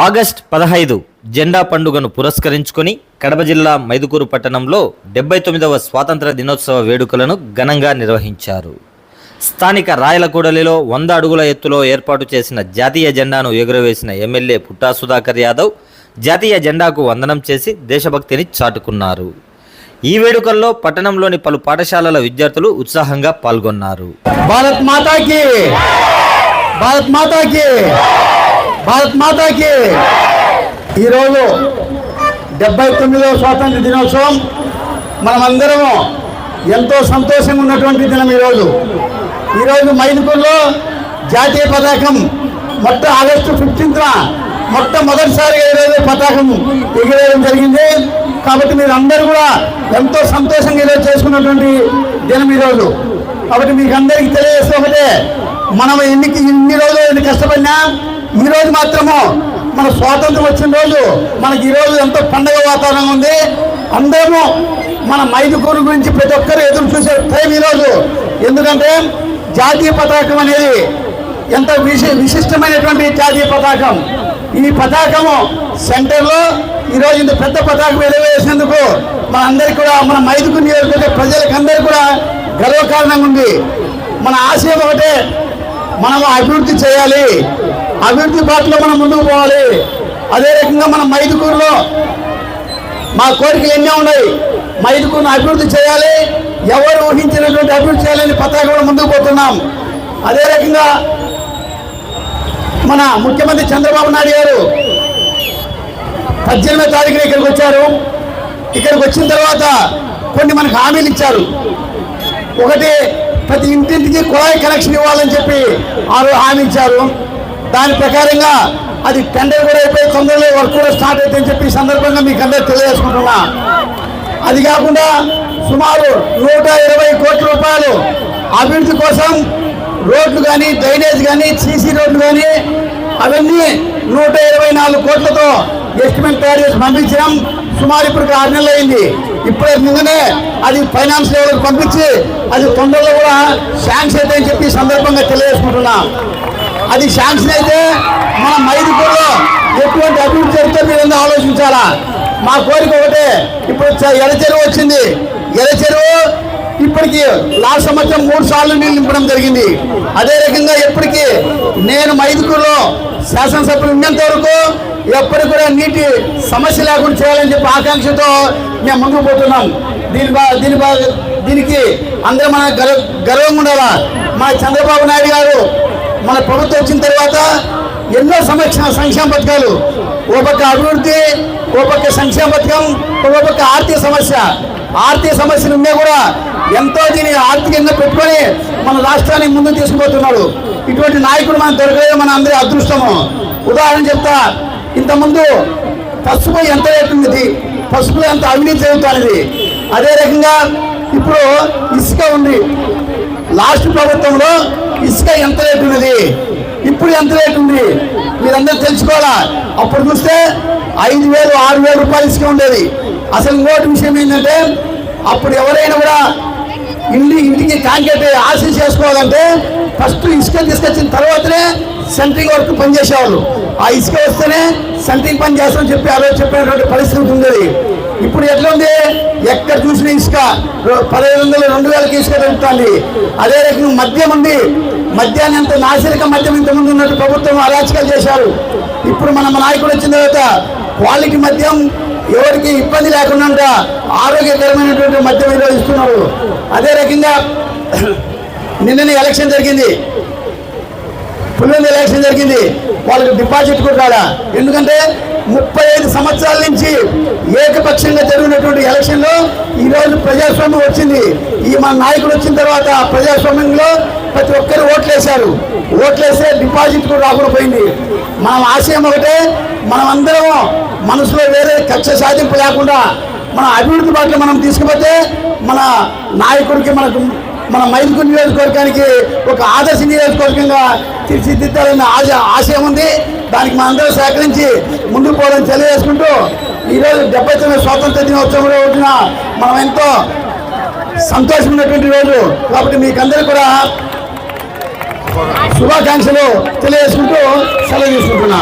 August పదహైదు జెండా పండుగను పురస్కరించుకొని కడప జిల్లా మైదుకూరు పట్టణంలో డెబ్బై తొమ్మిదవ స్వాతంత్ర దినోత్సవ వేడుకలను ఘనంగా నిర్వహించారు. స్థానిక రాయలకూడలిలో వంద అడుగుల ఎత్తులో ఏర్పాటు చేసిన జాతీయ జెండాను ఎగురవేసిన ఎమ్మెల్యే పుట్టా సుధాకర్ యాదవ్ జాతీయ జెండాకు వందనం చేసి దేశభక్తిని చాటుకున్నారు. ఈ వేడుకల్లో పట్టణంలోని పలు పాఠశాలల విద్యార్థులు ఉత్సాహంగా పాల్గొన్నారు. భారత్ మాతాకి! భారత్ మాతాకి! భారత్ మాతాకి. ఈరోజు డెబ్బై తొమ్మిదవ స్వాతంత్ర దినోత్సవం. మనమందరము ఎంతో సంతోషంగా ఉన్నటువంటి దినం ఈరోజు. ఈరోజు మైదుపూర్లో జాతీయ పతాకం మొట్ట ఆగస్టు ఫిఫ్టీన్త్న మొట్టమొదటిసారిగా ఈరోజు పతాకం ఎగిరేయడం జరిగింది. కాబట్టి మీరు అందరూ కూడా ఎంతో సంతోషంగా ఈరోజు చేసుకున్నటువంటి దినం ఈరోజు. కాబట్టి మీకు అందరికీ తెలియజేస్తే ఒకటే మనం ఎన్నికి ఇన్ని రోజులు ఎన్ని కష్టపడినా ఈ రోజు మాత్రము మన స్వాతంత్రం వచ్చిన రోజు మనకి ఈ రోజు ఎంతో పండగ వాతావరణం ఉంది. అందరము మన మైదుకూరు గురించి ప్రతి ఒక్కరు ఎదురు చూసే టైం ఈరోజు ఎందుకంటే జాతీయ పతాకం అనేది ఎంత విశి విశిష్టమైనటువంటి జాతీయ పతాకం. ఈ పతాకము సెంటర్లో ఈరోజు ఇంత పెద్ద పతాకం ఎగవేసినందుకు మన కూడా మన మైదుకూరు నియోజకవర్గ ప్రజలకు అందరికీ కూడా గర్వకారణంగా ఉంది. మన ఆశయం ఒకటే మనం అభివృద్ధి చేయాలి. అభివృద్ధి బాటలో మనం ముందుకు పోవాలి. అదే రకంగా మన మైదుకూరులో మా కోరికలు ఎన్నో ఉన్నాయి. మైదుకూరును అభివృద్ధి చేయాలి. ఎవరు ఊహించినటువంటి అభివృద్ధి చేయాలని పతాకంలో ముందుకు పోతున్నాం. అదే రకంగా మన ముఖ్యమంత్రి చంద్రబాబు నాయుడు గారు పద్దెనిమిదో తారీఖున ఇక్కడికి వచ్చారు. ఇక్కడికి వచ్చిన తర్వాత కొన్ని మనకు హామీలు ఇచ్చారు. ఒకటి ప్రతి ఇంటింటికి కుళాయి కనెక్షన్ ఇవ్వాలని చెప్పి వారు హామీ దాని ప్రకారంగా అది టెండర్ కూడా అయిపోయి తొందరలో వర్క్ కూడా స్టార్ట్ అవుతుందని చెప్పి సందర్భంగా మీకు అందరూ తెలియజేసుకుంటున్నా. అది కాకుండా సుమారు నూట ఇరవై కోట్ల రూపాయలు అభివృద్ధి కోసం రోడ్లు కానీ డ్రైనేజ్ కానీ సీసీ రోడ్లు కానీ అవన్నీ నూట ఇరవై నాలుగు కోట్లతో ఎస్టిమేట్ తయారు చేసి పంపించడం సుమారు ఇప్పుడు ఆరు నెలలు అయింది. ఇప్పుడే ముందునే అది ఫైనాన్స్ లెవెల్కి పంపించి అది తొందరలో కూడా శాంక్షన్ అయితే అని చెప్పి సందర్భంగా తెలియజేసుకుంటున్నాం. అది శాంక్షన్ అయితే మన మైదుపూర్లో ఎటువంటి అభివృద్ధి జరిగితే మీరు ఎందుకు ఆలోచించాలా? మా కోరిక ఒకటే ఇప్పుడు చ- ఎర్ర చెరువు వచ్చింది. ఎర్ర చెరువు ఇప్పటికీ లాస్ట్ సంవత్సరం మూడు సార్లు నీళ్ళు నింపడం జరిగింది. అదే రకంగా ఎప్పటికీ నేను మైదుకూరులో శాసనసభ్యులు ఉన్నంత వరకు ఎప్పటికి కూడా నీటి సమస్య లేకుండా చేయాలని చెప్పి ఆకాంక్షతో మేము ముందుకు పోతున్నాం. దీని బా- దీని బా- దీనికి అందరూ మన గర్వ గర్వంగా ఉండాలా? మా చంద్రబాబు నాయుడు గారు మన ప్రభుత్వం వచ్చిన తర్వాత ఎన్నో సంక్షేమ సంక్షేమ పథకాలు ఓ పక్క అభివృద్ధి ఓ పక్క సంక్షేమ పథకం ఓ పక్క ఆర్థిక సమస్య ఆర్థిక సమస్యలు ఉన్నా కూడా ఎంతో దీన్ని ఆర్థికంగా పెట్టుకొని మన రాష్ట్రాన్ని ముందుకు తీసుకుపోతున్నాడు. ఇటువంటి నాయకుడు మనం దొరకలేదు మన అందరి అదృష్టము. ఉదాహరణ చెప్తా ఇంతకుముందు పసుపు ఎంత రేటు ఉంది పసుపు ఎంత అవినీతి జరుగుతున్నది? అదే రకంగా ఇప్పుడు ఇసుక ఉంది. లాస్ట్ ప్రభుత్వంలో ఇసుక ఎంత రేటు ఉన్నది? ఇప్పుడు ఎంత రేటు ఉంది? మీరందరూ తెలుసుకోవాలా? అప్పుడు చూస్తే ఐదు వేలు ఆరు వేల రూపాయలు ఇసుక ఉండేది. అసలు ఇంకోటి విషయం ఏంటంటే అప్పుడు ఎవరైనా కూడా ఇంటి ఇంటికి కాంక్రీట్ ఆశీస్ చేసుకోవాలంటే ఫస్ట్ ఇసుక తీసుకొచ్చిన తర్వాతనే సెంట్రింగ్ వర్క్ పనిచేసేవాళ్ళు. ఆ ఇసుక వస్తేనే సెంట్రింగ్ పని చేస్తామని చెప్పి ఆ రోజు చెప్పినటువంటి పరిస్థితి ఉండేది. ఇప్పుడు ఎట్లా ఉంది? ఎక్కడ చూసిన ఇసుక. పదిహేను వందలు రెండు వేలకి ఇసుక దొరుకుతుంది. అదే రకంగా మద్యం ఉంది. మద్యాన్ని ఎంత నాసిరక మద్యం ఇంతకుముందు ఉన్నట్టు ప్రభుత్వం అరాచకాలు చేశారు. ఇప్పుడు మన నాయకుడు వచ్చిన తర్వాత క్వాలిటీ మద్యం ఎవరికి ఇబ్బంది లేకుండా ఆరోగ్యకరమైనటువంటి మద్యం ఈరోజు ఇస్తున్నారు. అదే రకంగా నిన్ననే ఎలక్షన్ జరిగింది. పులివెందు ఎలక్షన్ జరిగింది. వాళ్ళకి డిపాజిట్ కూడా ఎందుకంటే ముప్పై ఐదు సంవత్సరాల నుంచి ఏకపక్షంగా జరిగినటువంటి ఎలక్షన్లో ఈ రోజు ప్రజాస్వామ్యం వచ్చింది. ఈ మన నాయకుడు వచ్చిన తర్వాత ప్రజాస్వామ్యంలో ప్రతి ఒక్కరు ఓట్లేశారు. ఓట్లేస్తే డిపాజిట్ కూడా రాకుండా పోయింది. మనం ఆశయం ఒకటే మనమందరం మనసులో వేరే కక్ష సాధింపు లేకుండా మన అభివృద్ధి పట్ల మనం తీసుకుపోతే మన నాయకుడికి మనకు మన మైదుకు నియోజకవర్గానికి ఒక ఆదర్శ నియోజకవర్గంగా తీర్చిదిద్దాలన్న ఆశ ఆశయం ఉంది. దానికి మనందరూ సహకరించి ముందుకు పోవడం తెలియజేసుకుంటూ ఈరోజు డెబ్బై తొమ్మిది స్వాతంత్ర దినోత్సవం రోజున మనం ఎంతో సంతోషమైనటువంటి రోజు. కాబట్టి మీకందరూ కూడా శుభాకాంక్షలు తెలియజేసుకుంటూ సెలవు తీసుకుంటున్నా.